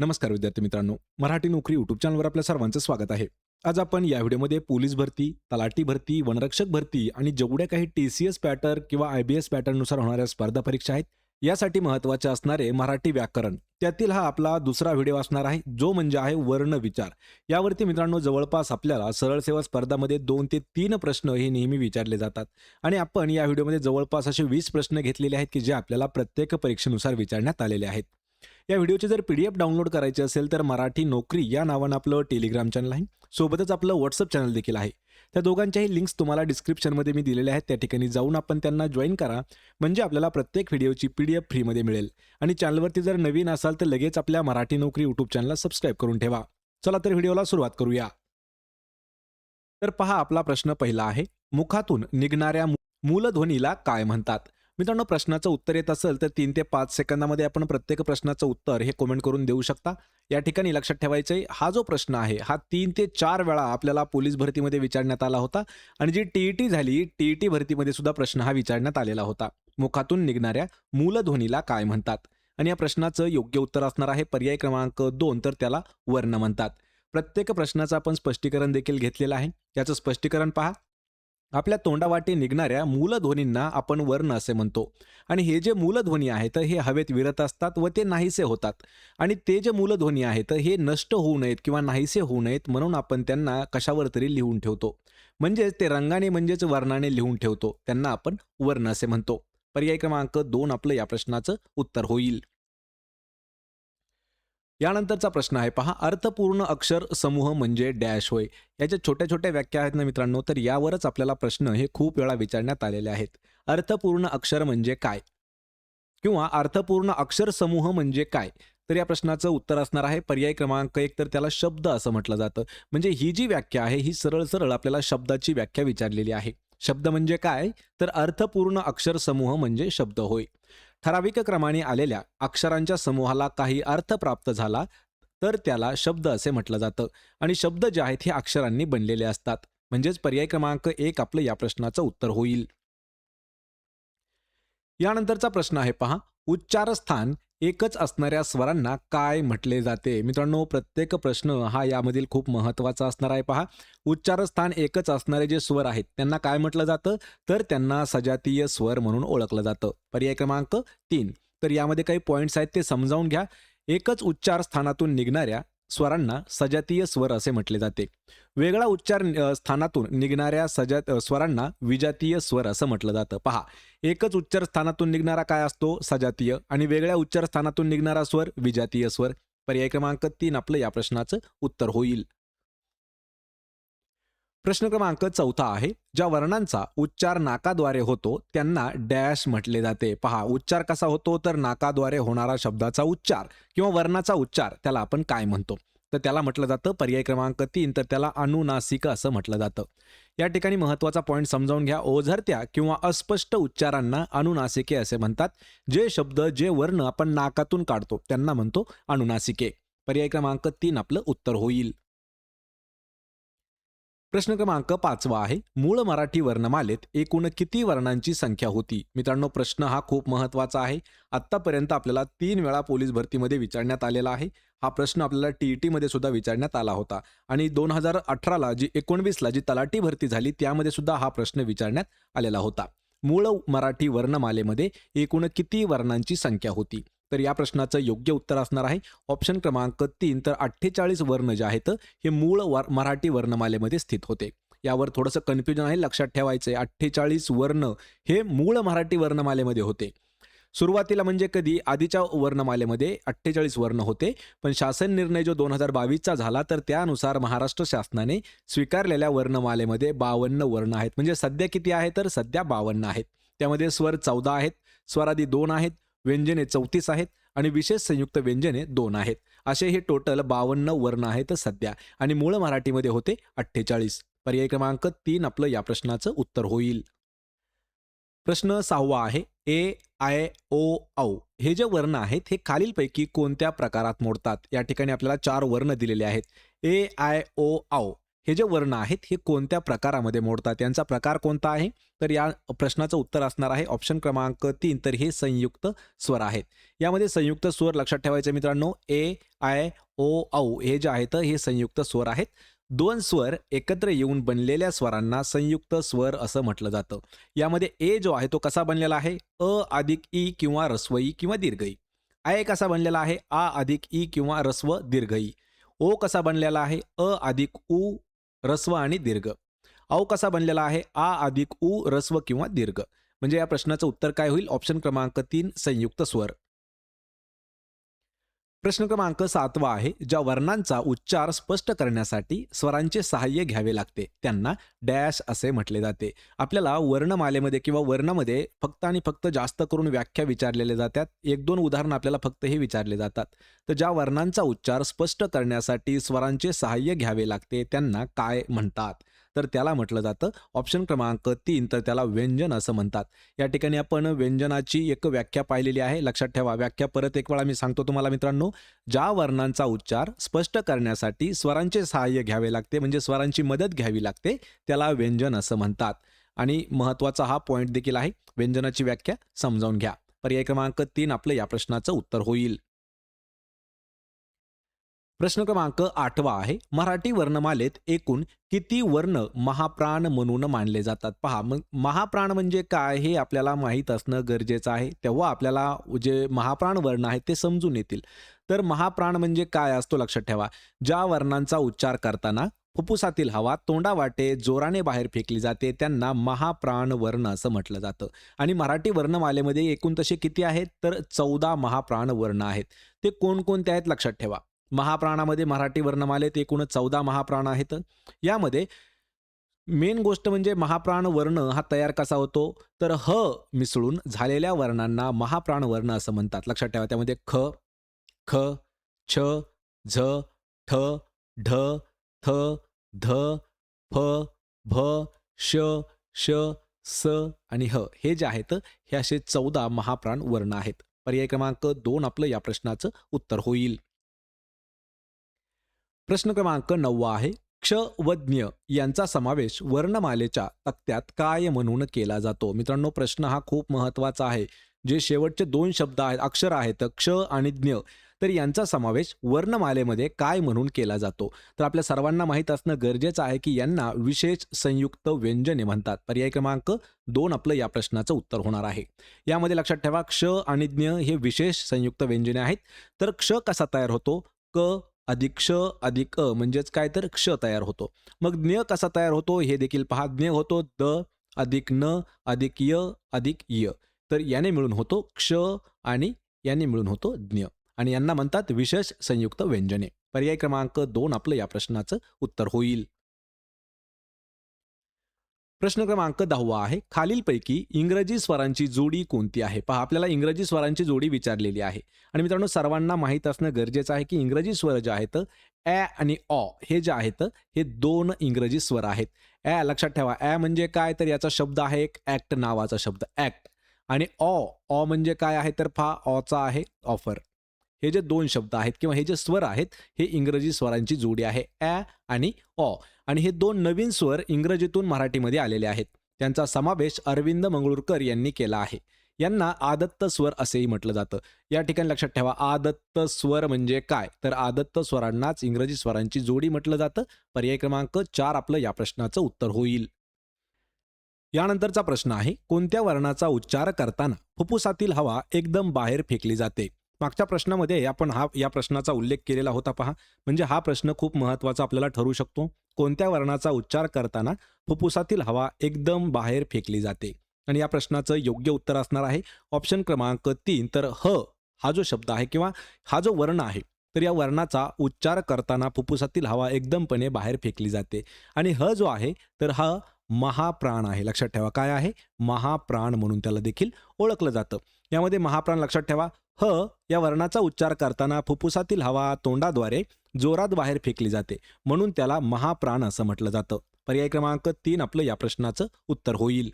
नमस्कार विद्यार्थी मित्रांनो मराठी नोकरी युट्यूब चॅनलवर आपल्या सर्वांचं स्वागत आहे. आज आपण या व्हिडिओमध्ये पोलीस भरती तलाठी भरती वनरक्षक भरती आणि जेवढ्या काही टी सी एस पॅटर्न किंवा आय बी एस पॅटर्ननुसार होणाऱ्या स्पर्धा परीक्षा आहेत यासाठी महत्त्वाचे असणारे मराठी व्याकरण. त्यातील हा आपला दुसरा व्हिडिओ असणार आहे जो म्हणजे आहे वर्ण विचार. यावरती मित्रांनो जवळपास आपल्याला सरळ सेवा स्पर्धामध्ये दोन ते तीन प्रश्न हे नेहमी विचारले जातात. आणि आपण या व्हिडिओमध्ये जवळपास असे वीस प्रश्न घेतलेले आहेत की जे आपल्याला प्रत्येक परीक्षेनुसार विचारण्यात आलेले आहेत. या व्हिडिओची जर पी डी एफ डाउनलोड करायची असेल तर मराठी नोकरी या नावानं आपलं टेलिग्राम चॅनल आहे. सोबतच आपलं व्हॉट्सअप चॅनल देखील आहे. त्या दोघांच्याही लिंक्स तुम्हाला डिस्क्रिप्शनमध्ये मी दिलेल्या आहेत. त्या ठिकाणी जाऊन आपण त्यांना जॉईन करा. म्हणजे आपल्याला प्रत्येक व्हिडिओची पी डी एफ फ्रीमध्ये मिळेल. आणि चॅनलवरती जर नवीन असाल तर लगेच आपल्या मराठी नोकरी यूट्यूब चॅनलला सबस्क्राईब करून ठेवा. चला तर व्हिडिओला सुरुवात करूया. तर पहा आपला प्रश्न पहिला आहे. मुखातून निघणाऱ्या मूलध्वनीला काय म्हणतात? मित्रांनो प्रश्नाचं उत्तर येत असेल तर तीन ते पाच सेकंदामध्ये आपण प्रत्येक प्रश्नाचं उत्तर हे कमेंट करून देऊ शकता. या ठिकाणी लक्षात ठेवायचं आहे हा जो प्रश्न आहे हा तीन ते चार वेळा आपल्याला पोलीस भरतीमध्ये विचारण्यात आला होता आणि जी टीईटी झाली टीईटी भरतीमध्ये सुद्धा प्रश्न हा विचारण्यात आलेला होता. मुखातून निघणाऱ्या मूलध्वनीला काय म्हणतात? आणि या प्रश्नाचं योग्य उत्तर असणार आहे पर्याय क्रमांक दोन तर त्याला वर्ण म्हणतात. प्रत्येक प्रश्नाचं आपण स्पष्टीकरण देखील घेतलेलं आहे. याचं स्पष्टीकरण पहा. आपल्या तोंडावाटे निघणाऱ्या मूलध्वनींना आपण वर्ण असे म्हणतो. आणि हे जे मूलध्वनी आहेत हे हवेत विरत असतात व ते नाहीसे होतात. आणि ते जे मूलध्वनी आहेत हे नष्ट होऊ नयेत किंवा नाहीसे होऊ नयेत म्हणून आपण त्यांना कशावर तरी लिहून ठेवतो. म्हणजेच ते रंगाने म्हणजेच वर्णाने लिहून ठेवतो. त्यांना आपण वर्ण असे म्हणतो. पर्याय क्रमांक दोन आपलं या प्रश्नाचं उत्तर होईल. यानंतरचा प्रश्न आहे पहा अर्थपूर्ण अक्षर समूह म्हणजे डॅश होय. याच्या छोट्या छोट्या व्याख्या आहेत ना मित्रांनो तर यावरच आपल्याला प्रश्न हे खूप वेळा विचारण्यात आलेले आहेत. अर्थपूर्ण अक्षर म्हणजे काय? किंवा अर्थपूर्ण अक्षर समूह म्हणजे काय? तर या प्रश्नाचं उत्तर असणार आहे पर्याय क्रमांक एक तर त्याला शब्द असं म्हटलं जातं. म्हणजे ही जी व्याख्या आहे ही सरळ सरळ आपल्याला शब्दाची व्याख्या विचारलेली आहे. शब्द म्हणजे काय? तर अर्थपूर्ण अक्षर समूह म्हणजे शब्द होय. ठराविक क्रमाने आलेल्या अक्षरांच्या समूहाला काही अर्थ प्राप्त झाला तर त्याला शब्द असे म्हटलं जातं. आणि शब्द जे आहेत हे अक्षरांनी बनलेले असतात. म्हणजेच पर्याय क्रमांक एक आपलं या प्रश्नाचं उत्तर होईल. यानंतरचा प्रश्न आहे पहा. उच्चारस्थान एकच असणाऱ्या स्वरांना काय म्हटले जाते? मित्रांनो प्रत्येक प्रश्न हा यामधील खूप महत्त्वाचा असणार आहे. पहा उच्चारस्थान एकच असणारे जे स्वर आहेत त्यांना काय म्हटलं जातं? तर त्यांना सजातीय स्वर म्हणून ओळखलं जातं. पर्याय क्रमांक तीन. तर यामध्ये काही पॉईंट्स आहेत ते समजावून घ्या. एकच उच्चार स्थानातून निघणाऱ्या स्वरांना सजातीय स्वर असे म्हटले जाते. वेगळा उच्चार स्थानातून निघणाऱ्या सजात स्वरांना विजातीय स्वर असं म्हटलं जातं. पहा एकच उच्चार स्थानातून निघणारा काय असतो? सजातीय. आणि वेगळ्या उच्चार स्थानातून निघणारा स्वर विजातीय स्वर. पर्याय क्रमांक तीन आपलं या प्रश्नाचं उत्तर होईल. प्रश्न क्रमांक चौथा आहे ज्या वर्णांचा उच्चार नाकाद्वारे होतो त्यांना डॅश म्हटले जाते. पहा उच्चार कसा होतो? तर नाकाद्वारे होणारा शब्दाचा उच्चार किंवा वर्णाचा उच्चार त्याला आपण काय म्हणतो? तर त्याला म्हटलं जातं पर्याय क्रमांक तीन तर त्याला अनुनासिक असं म्हटलं जातं. या ठिकाणी महत्त्वाचा पॉईंट समजावून घ्या. ओझरत्या किंवा अस्पष्ट उच्चारांना अनुनासिके असे म्हणतात. जे शब्द जे वर्ण आपण नाकातून काढतो त्यांना म्हणतो अनुनासिके. पर्याय क्रमांक तीन आपलं उत्तर होईल. प्रश्न क्रमांक पाचवा आहे. मूळ मराठी वर्णमालेत एकूण किती वर्णांची संख्या होती? मित्रांनो प्रश्न हा खूप महत्त्वाचा आहे. आत्तापर्यंत आपल्याला तीन वेळा पोलीस भरतीमध्ये विचारण्यात आलेला आहे. हा प्रश्न आपल्याला टीईटी मध्ये सुद्धा विचारण्यात आला होता. आणि दोन हजार अठराला जी एकोणवीसला जी तलाठी भरती झाली त्यामध्ये सुद्धा हा प्रश्न विचारण्यात आलेला होता. मूळ मराठी वर्णमालेमध्ये एकूण किती वर्णांची संख्या होती? तर या प्रश्नाचं योग्य उत्तर असणार आहे. ऑप्शन क्रमांक तीन तर अठ्ठेचाळीस वर्ण जे आहेत हे मूळ वर मराठी वर्णमालेमध्ये स्थित होते. यावर थोडंसं कन्फ्युजन आहे लक्षात ठेवायचं आहे अठ्ठेचाळीस वर्ण हे मूळ मराठी वर्णमालेमध्ये होते. सुरुवातीला म्हणजे कधी? आधीच्या वर्णमालेमध्ये अठ्ठेचाळीस वर्ण होते. पण शासन निर्णय जो दोन हजार बावीसचा झाला तर त्यानुसार महाराष्ट्र शासनाने स्वीकारलेल्या वर्णमालेमध्ये बावन्न वर्ण आहेत. म्हणजे सध्या किती आहे? तर सध्या बावन्न आहेत. त्यामध्ये स्वर चौदा आहेत. स्वरादी दोन आहेत. व्यंजने चौतीस आहेत आणि विशेष संयुक्त व्यंजने दोन आहेत. असे हे टोटल बावन्न वर्ण आहेत सध्या आणि मूळ मराठीमध्ये होते अठ्ठेचाळीस. पर्याय क्रमांक तीन आपलं या प्रश्नाचं उत्तर होईल. प्रश्न सहावा आहे ए आय ओ औ हे जे वर्ण आहेत हे खालीलपैकी कोणत्या प्रकारात मोडतात? या ठिकाणी आपल्याला चार वर्ण दिलेले आहेत. ए आय ओ औ हे जे वर्ण आहेत हे कोणत्या प्रकारामध्ये मोडतात? यांचा प्रकार कोणता आहे? तर या प्रश्नाचं उत्तर असणार आहे. ऑप्शन क्रमांक तीन. तर हे संयुक्त स्वर आहेत. यामध्ये संयुक्त स्वर लक्षात ठेवायचे मित्रांनो. ए आय ओ औ हे जे आहेत हे संयुक्त स्वर आहेत. दोन स्वर एकत्र येऊन बनलेल्या स्वरांना संयुक्त स्वर असं म्हटलं जातं. यामध्ये ए जो आहे तो कसा बनलेला आहे? अ अधिक ई किंवा रस्वई किंवा दीर्घई. आय कसा बनलेला आहे? आ अधिक ई किंवा रस्व दीर्घई. ओ कसा बनलेला आहे? अ अधिक उ रस्व आणि दीर्घ. औ कसा बनलेला आहे? आ अधिक उ रस्व किंवा दीर्घ. म्हणजे या प्रश्नाचं उत्तर काय होईल? ऑप्शन क्रमांक तीन संयुक्त स्वर. प्रश्न क्रमांक सातवा आहे ज्या वर्णांचा उच्चार स्पष्ट करण्यासाठी स्वरांचे सहाय्य घ्यावे लागते. त्यांना डॅश असे म्हटले जाते. आपल्याला वर्णमालेमध्ये किंवा वर्णामध्ये फक्त आणि फक्त जास्त करून व्याख्या विचारलेल्या जातात. एक दोन उदाहरण आपल्याला फक्त हे विचारले जातात. तर ज्या वर्णांचा उच्चार स्पष्ट करण्यासाठी स्वरांचे सहाय्य घ्यावे लागते त्यांना काय म्हणतात? तर त्याला म्हटलं जातं. ऑप्शन क्रमांक तीन तर त्याला व्यंजन असं म्हणतात. या ठिकाणी आपण व्यंजनाची एक व्याख्या पाहिलेली आहे. लक्षात ठेवा व्याख्या परत एक वेळा मी सांगतो तुम्हाला मित्रांनो. ज्या वर्णांचा उच्चार स्पष्ट करण्यासाठी स्वरांचे सहाय्य घ्यावे लागते म्हणजे स्वरांची मदत घ्यावी लागते त्याला व्यंजन असं म्हणतात. आणि महत्त्वाचा हा पॉईंट देखील आहे. व्यंजनाची व्याख्या समजावून घ्या. पर्याय क्रमांक तीन आपलं या प्रश्नाचं उत्तर होईल. प्रश्न क्रमांक आठवा आहे. मराठी वर्णमालेत एकूण किती वर्ण महाप्राण म्हणून मानले जातात? पहा मग महाप्राण म्हणजे काय हे आपल्याला माहीत असणं गरजेचं आहे. तेव्हा आपल्याला जे महाप्राण वर्ण आहेत ते समजून येतील. तर महाप्राण म्हणजे काय असतो लक्षात ठेवा. ज्या वर्णांचा उच्चार करताना फुफ्फुसातील हवा तोंडावाटे जोराने बाहेर फेकली जाते त्यांना महाप्राण वर्ण असं म्हटलं जातं. आणि मराठी वर्णमालेमध्ये एकूण तसे किती आहेत? तर चौदा महाप्राण वर्ण आहेत. ते कोणकोणते आहेत? लक्षात ठेवा. महाप्राणामध्ये मराठी वर्णमालेत एकूण चौदा महाप्राण आहेत. यामध्ये मेन गोष्ट म्हणजे महाप्राण वर्ण हा तयार कसा होतो? तर ह मिसळून झालेल्या वर्णांना महाप्राण वर्ण असं म्हणतात. लक्षात ठेवा त्यामध्ये ख ख छ झ ठ ढ थ ध फ भ श श स आणि ह हे जे आहेत हे असे चौदा महाप्राण वर्ण आहेत. पर्याय क्रमांक दोन आपलं या प्रश्नाचं उत्तर होईल. प्रश्न क्रमांक नववा आहे. क्ष व ज्ञ यांचा समावेश वर्णमालेच्या तक्त्यात काय म्हणून केला जातो? मित्रांनो प्रश्न हा खूप महत्त्वाचा आहे. जे शेवटचे दोन शब्द आहेत अक्षर आहेत क्ष आणि ज्ञ तर यांचा समावेश वर्णमालेमध्ये काय म्हणून केला जातो? तर आपल्या सर्वांना माहीत असणं गरजेचं आहे की यांना विशेष संयुक्त व्यंजने म्हणतात. पर्याय क्रमांक दोन आपलं या प्रश्नाचं उत्तर होणार आहे. यामध्ये लक्षात ठेवा क्ष आणि ज्ञ हे विशेष संयुक्त व्यंजने आहेत. तर क्ष कसा तयार होतो? क अधिक क्ष अधिक अ म्हणजेच काय तर क्ष तयार होतो. मग ज्ञ कसा तयार होतो हे देखील पहा. ज्ञ होतो द अधिक न अधिक य अधिक य. तर याने मिळून होतो क्ष आणि याने मिळून होतो ज्ञ. आणि यांना म्हणतात विशेष संयुक्त व्यंजने. पर्याय क्रमांक दोन आपलं या प्रश्नाचं उत्तर होईल. प्रश्न क्रमांक दहावा आहे. खालीलपैकी इंग्रजी स्वरांची जोडी कोणती आहे? पहा आपल्याला इंग्रजी स्वरांची जोडी विचारलेली आहे. आणि मित्रांनो सर्वांना माहीत असणं गरजेचं आहे की इंग्रजी स्वर जे आहेत ॲ आणि ऑ हे जे आहेत हे दोन इंग्रजी स्वर आहेत. ॲ लक्षात ठेवा ॲ म्हणजे काय? तर याचा शब्द आहे एक ॲक्ट नावाचा शब्द ॲक्ट. आणि ऑ ऑ म्हणजे काय आहे? तर फा ऑचा आहे ऑफर. हे जे दोन शब्द आहेत किंवा हे जे स्वर आहेत हे इंग्रजी स्वरांची जोडी आहे ॲ आणि ऑ आणि हे दोन नवीन स्वर इंग्रजीतून मराठीमध्ये आलेले आहेत. त्यांचा समावेश अरविंद मंगळूरकर यांनी केला आहे. यांना आदत्त स्वर असेही म्हटलं जातं. या ठिकाणी लक्षात ठेवा आदत्त स्वर म्हणजे काय? तर आदत्त स्वरांनाच इंग्रजी स्वरांची जोडी म्हटलं जातं. पर्याय क्रमांक चार आपलं या प्रश्नाचं उत्तर होईल. यानंतरचा प्रश्न आहे कोणत्या वर्णाचा उच्चार करताना फुफ्फुसातील हवा एकदम बाहेर फेकली जाते? मागच्या प्रश्नामध्ये आपण हा या प्रश्नाचा उल्लेख केलेला होता पहा. म्हणजे हा प्रश्न खूप महत्त्वाचा आपल्याला ठरू शकतो. कोणत्या वर्णाचा उच्चार करताना फुफ्फुसातील हवा एकदम बाहेर फेकली जाते? आणि या प्रश्नाचं योग्य उत्तर असणार आहे. ऑप्शन क्रमांक तीन तर ह हा जो शब्द आहे किंवा हा जो वर्ण आहे तर या वर्णाचा उच्चार करताना फुफ्फुसातील हवा एकदमपणे बाहेर फेकली जाते. आणि ह जो आहे तर हा महाप्राण आहे. लक्षात ठेवा काय आहे? महाप्राण म्हणून त्याला देखील ओळखलं जातं. यामध्ये महाप्राण लक्षात ठेवा. ह या वर्णाचा उच्चार करताना फुफ्फुसातील हवा तोंडाद्वारे जोरात बाहेर फेकली जाते. म्हणून त्याला महाप्राण असं म्हटलं जातं. पर्याय क्रमांक तीन आपलं या प्रश्नाचं उत्तर होईल.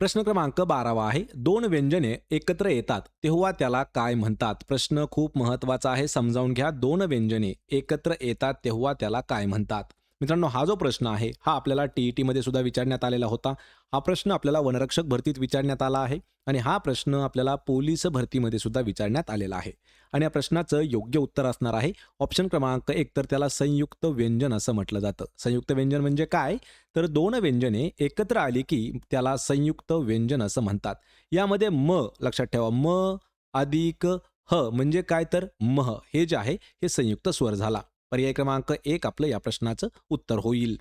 प्रश्न क्रमांक बारावा आहे. दोन व्यंजने एकत्र येतात. तेव्हा त्याला काय म्हणतात? प्रश्न खूप महत्त्वाचा आहे. समजावून घ्या. दोन व्यंजने एकत्र येतात. तेव्हा त्याला काय म्हणतात? मित्रांनो हा जो प्रश्न आहे हा आपल्याला टी ई मध्ये सुद्धा विचारण्यात आलेला होता. हा प्रश्न आपल्याला वनरक्षक भरतीत विचारण्यात आला आहे आणि हा प्रश्न आपल्याला पोलीस भरतीमध्ये सुद्धा विचारण्यात आलेला आहे. आणि या प्रश्नाचं योग्य उत्तर असणार आहे. ऑप्शन क्रमांक एक तर त्याला संयुक्त व्यंजन असं म्हटलं जातं. संयुक्त व्यंजन म्हणजे काय? तर दोन व्यंजने एकत्र आली की त्याला संयुक्त व्यंजन असं म्हणतात. यामध्ये म लक्षात ठेवा म अधिक ह म्हणजे काय तर मह. हे जे आहे हे संयुक्त स्वर झाला. पर्याय क्रमांक एक आपलं या प्रश्नाचं उत्तर होईल.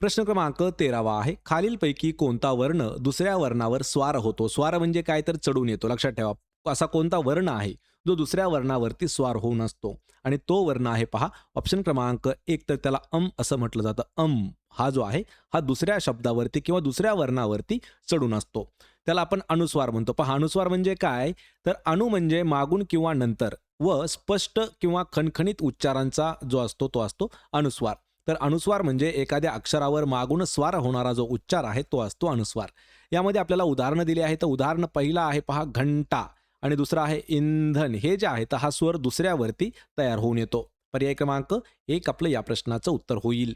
प्रश्न क्रमांक तेरावा आहे. खालीलपैकी कोणता वर्ण दुसऱ्या वर्णावर स्वार होतो? स्वार म्हणजे काय तर चढून येतो. लक्षात ठेवा. असा कोणता वर्ण आहे? जो दुसऱ्या वर्णावरती स्वार होऊन असतो. आणि तो वर्ण आहे पहा ऑप्शन क्रमांक एक तर त्याला अम असं म्हटलं जातं. अम हा जो आहे हा दुसऱ्या शब्दावरती किंवा दुसऱ्या वर्णावरती चढून असतो. त्याला आपण अनुस्वार म्हणतो. पहा अनुस्वार म्हणजे काय? तर अणु म्हणजे मागून किंवा नंतर. व स्पष्ट किंवा खणखणीत उच्चारांचा जो असतो तो असतो अनुस्वार. तर अनुस्वार म्हणजे एखाद्या अक्षरावर मागून स्वार होणारा जो उच्चार आहे तो असतो अनुस्वार. यामध्ये आपल्याला उदाहरणं दिली आहे तर उदाहरण पहिला आहे पहा घंटा आणि दुसरा आहे इंधन. हे जे आहे तर हा स्वर दुसऱ्यावरती तयार होऊन येतो. पर्याय क्रमांक एक आपलं या प्रश्नाचं उत्तर होईल.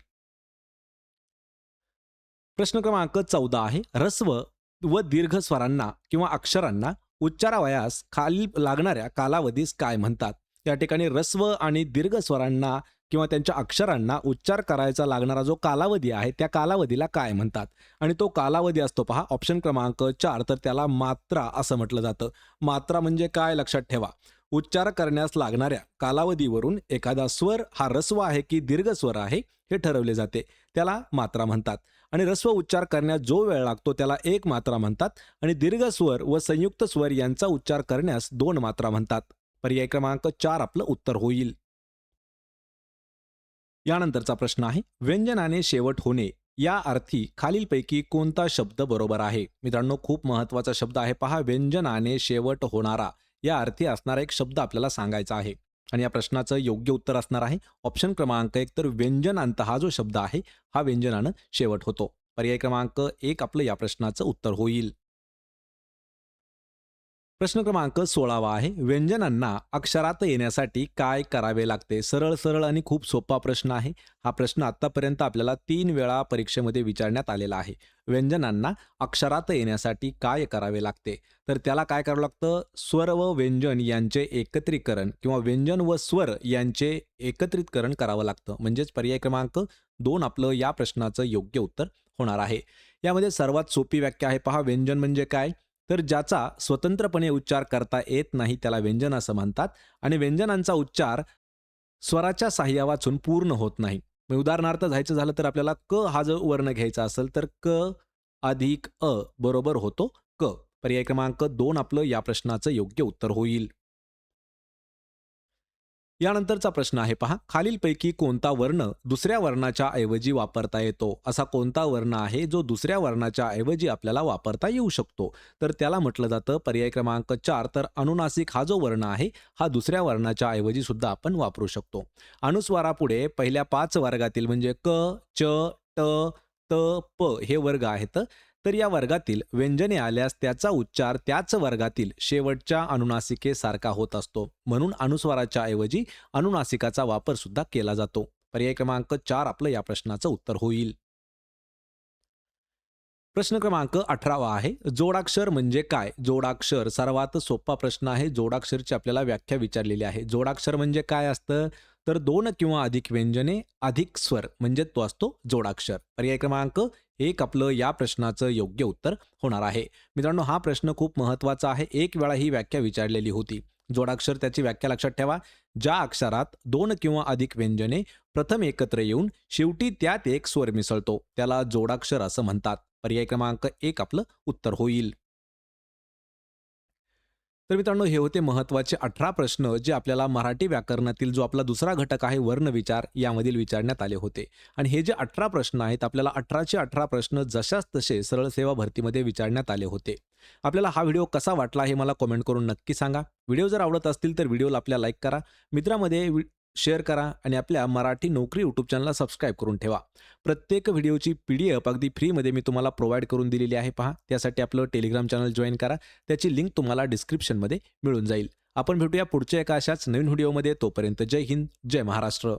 प्रश्न क्रमांक चौदा आहे. रस्व व दीर्घ स्वरांना किंवा अक्षरांना उच्चारावयास खाली लागणाऱ्या कालावधीस काय म्हणतात? या ठिकाणी रस्व आणि दीर्घ स्वरांना किंवा त्यांच्या अक्षरांना उच्चार करायचा लागणारा जो कालावधी आहे त्या कालावधीला काय म्हणतात? आणि तो कालावधी असतो पहा ऑप्शन क्रमांक चार तर त्याला मात्रा असं म्हटलं जातं. मात्रा म्हणजे काय? लक्षात ठेवा. उच्चार करण्यास लागणाऱ्या कालावधीवरून एखादा स्वर हा रस्व आहे की दीर्घ स्वर आहे हे ठरवले जाते. त्याला मात्रा म्हणतात. आणि रस्व उच्चार करण्यास जो वेळ लागतो त्याला एक मात्रा म्हणतात आणि दीर्घ स्वर व संयुक्त स्वर यांचा उच्चार करण्यास दोन मात्रा म्हणतात. पर्याय क्रमांक चार आपलं उत्तर होईल. यानंतरचा प्रश्न आहे व्यंजनाने शेवट होणे या अर्थी खालीलपैकी कोणता शब्द बरोबर आहे? मित्रांनो खूप महत्त्वाचा शब्द आहे. पहा व्यंजनाने शेवट होणारा. या अर्थी असणारा एक शब्द आपल्याला सांगायचा आहे. आणि या प्रश्नाचं योग्य उत्तर असणार आहे. ऑप्शन क्रमांक एक तर व्यंजनांत हा जो शब्द आहे हा व्यंजनानं शेवट होतो. पर्याय क्रमांक एक आपलं या प्रश्नाचं उत्तर होईल. प्रश्न क्रमांक सोळावा आहे. व्यंजनांना अक्षरात येण्यासाठी काय करावे लागते? सरळ सरळ आणि खूप सोपा प्रश्न आहे. हा प्रश्न आतापर्यंत आपल्याला तीन वेळा परीक्षेमध्ये विचारण्यात आलेला आहे. व्यंजनांना अक्षरात येण्यासाठी काय करावे लागते? तर त्याला काय करावं लागतं? स्वर व व्यंजन यांचे एकत्रीकरण किंवा व्यंजन व स्वर यांचे एकत्रितकरण करावं लागतं. म्हणजेच पर्याय क्रमांक दोन आपलं या प्रश्नाचं योग्य उत्तर होणार आहे. यामध्ये सर्वात सोपी व्याख्या आहे. पहा व्यंजन म्हणजे काय? तर ज्याचा स्वतंत्रपणे उच्चार करता येत नाही त्याला व्यंजन असं म्हणतात. आणि व्यंजनांचा उच्चार स्वराच्या साह्या वाचून पूर्ण होत नाही. उदाहरणार्थ जायचं झालं तर आपल्याला क हा जो वर्ण घ्यायचा असेल तर क अधिक अ बरोबर होतो क. पर्याय क्रमांक दोन आपलं या प्रश्नाचं योग्य उत्तर होईल. यानंतरचा प्रश्न आहे पहा. खालीलपैकी कोणता वर्ण दुसऱ्या वर्णाच्या ऐवजी वापरता येतो? असा कोणता वर्ण आहे जो दुसऱ्या वर्णाच्या ऐवजी आपल्याला वापरता येऊ शकतो? तर त्याला म्हटलं जातं पर्याय क्रमांक चार. तर अनुनासिक हा जो वर्ण आहे हा दुसऱ्या वर्णाच्या ऐवजी सुद्धा आपण वापरू शकतो. अनुस्वारापुढे पहिल्या पाच वर्गातील म्हणजे क च ट त प हे वर्ग आहेत. तर या वर्गातील व्यंजने आल्यास त्याचा उच्चार त्याच वर्गातील शेवटच्या अनुनासिकेसारखा होत असतो. म्हणून अनुस्वाराच्या ऐवजी अनुनासिकाचा वापर सुद्धा केला जातो. पर्याय क्रमांक चार आपलं या प्रश्नाचं उत्तर होईल. प्रश्न क्रमांक अठरावा आहे. जोडाक्षर म्हणजे काय? जोडाक्षर सर्वात सोपा प्रश्न आहे. जोडाक्षरची आपल्याला व्याख्या विचारलेली आहे. जोडाक्षर म्हणजे काय असतं? तर दोन किंवा अधिक व्यंजने अधिक स्वर म्हणजे तो असतो जोडाक्षर. पर्याय क्रमांक एक आपलं या प्रश्नाचं योग्य उत्तर होणार आहे. मित्रांनो हा प्रश्न खूप महत्त्वाचा आहे. एक वेळा ही व्याख्या विचारलेली होती. जोडाक्षर त्याची व्याख्या लक्षात ठेवा. ज्या अक्षरात दोन किंवा अधिक व्यंजने प्रथम एकत्र येऊन शेवटी त्यात एक स्वर मिसळतो. त्याला जोडाक्षर असं म्हणतात. पर्याय क्रमांक एक आपलं उत्तर होईल. तर मित्रांनो हे होते महत्त्वाचे अठरा प्रश्न जे आपल्याला मराठी व्याकरणातील जो आपला दुसरा घटक आहे वर्णविचार यामधील विचारण्यात आले होते. आणि हे जे अठरा प्रश्न आहेत आपल्याला अठराचे अठरा प्रश्न जशाच तसे सरळ सेवा भरतीमध्ये विचारण्यात आले होते. आपल्याला हा व्हिडिओ कसा वाटला हे मला कमेंट करून नक्की सांगा. व्हिडिओ जर आवडत असतील तर व्हिडिओला आपल्या लाईक करा. मित्रामध्ये शेअर करा आणि आपल्या मराठी नोकरी यूट्यूब चॅनलला सबस्क्राईब करून ठेवा. प्रत्येक व्हिडिओची पी डी एफ अगदी फ्रीमध्ये मी तुम्हाला प्रोव्हाइड करून दिलेली आहे पहा. त्यासाठी आपलं टेलिग्राम चॅनल जॉईन करा. त्याची लिंक तुम्हाला डिस्क्रिप्शनमध्ये मिळून जाईल. आपण भेटूया पुढच्या एका अशाच नवीन व्हिडिओमध्ये तोपर्यंत जय हिंद जय महाराष्ट्र.